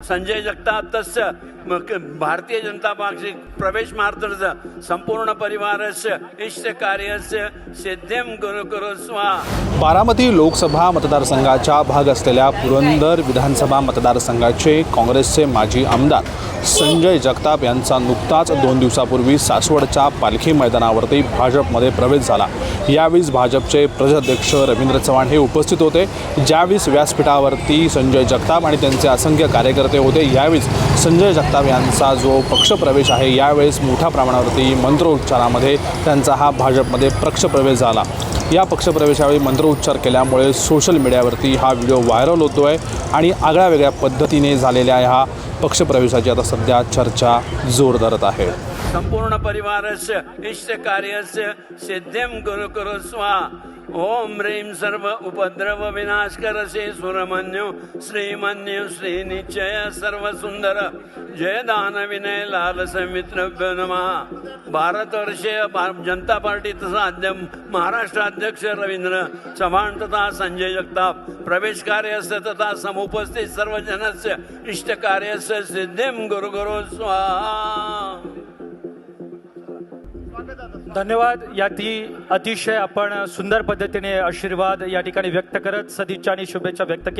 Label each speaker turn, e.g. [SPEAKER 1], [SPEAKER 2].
[SPEAKER 1] संजय जगताप तस्य भारतीय जनता पक्षे प्रवेशमार्तर्च संपूर्ण परिवारस्य इष्टकार्यस्य सिद्धिं कुरु कुरु
[SPEAKER 2] बारामती लोकसभा मतदारसंघाच्या भाग असलेल्या पुरंदर विधानसभा मतदारसंघाचे काँग्रेसचे माजी आमदार संजय जगताप यांचा नुकताच दोन दिवसापूर्वी सासवडच्या पालखी मैदानावरती भाजपमध्ये प्रवेश झाला. यावेळी भाजपचे प्रदेशाध्यक्ष रवींद्र चव्हाण हे उपस्थित होते. ज्यावेळी व्यासपीठावरती संजय जगताप आणि त्यांचे असंख्य कार्यकर्ते होते यावेळी संजय जगताप यांचा जो पक्षप्रवेश आहे यावेळेस मोठ्या प्रमाणावरती मंत्रोच्चारामध्ये त्यांचा हा भाजपमध्ये पक्षप्रवेश झाला. या पक्षप्रवेशावेळी मंत्रोच्चार केल्यामुळे सोशल मीडियावरती हा व्हिडिओ व्हायरल होतो आहे आणि आगळ्या वेगळ्या पद्धतीने झालेल्या ह्या पक्षप्रवेशाची आता सध्या चर्चा जोर धरत आहे.
[SPEAKER 1] सम्पूर्णपरिवारस्य इष्टकार्यस्य सिद्धिं कुरु कुरु स्वा ॐ ह्रीं सर्व उपद्रव विनाशकरसे सुरमन्यु श्रीमन्यु श्रीनिश्चय सर्वसुन्दर। जय विनय लाल नमः। भारतवर्षीय जनता पार्टी तथा अध्यक्ष महाराष्ट्र अध्यक्ष रवींद्र चव्हाण तथा संजय जगताप। प्रवेश कार्यस्य तथा समुपस्थित सर्वजनस्य इष्टकार्यस्य सिद्धिं गुरु गुरु स्वाहा।
[SPEAKER 3] धन्यवाद. याती अतिशय आपण सुंदर पद्धतीने आशीर्वाद या ठिकाणी व्यक्त करत सदिच्छा आणि शुभेच्छा व्यक्त केल्या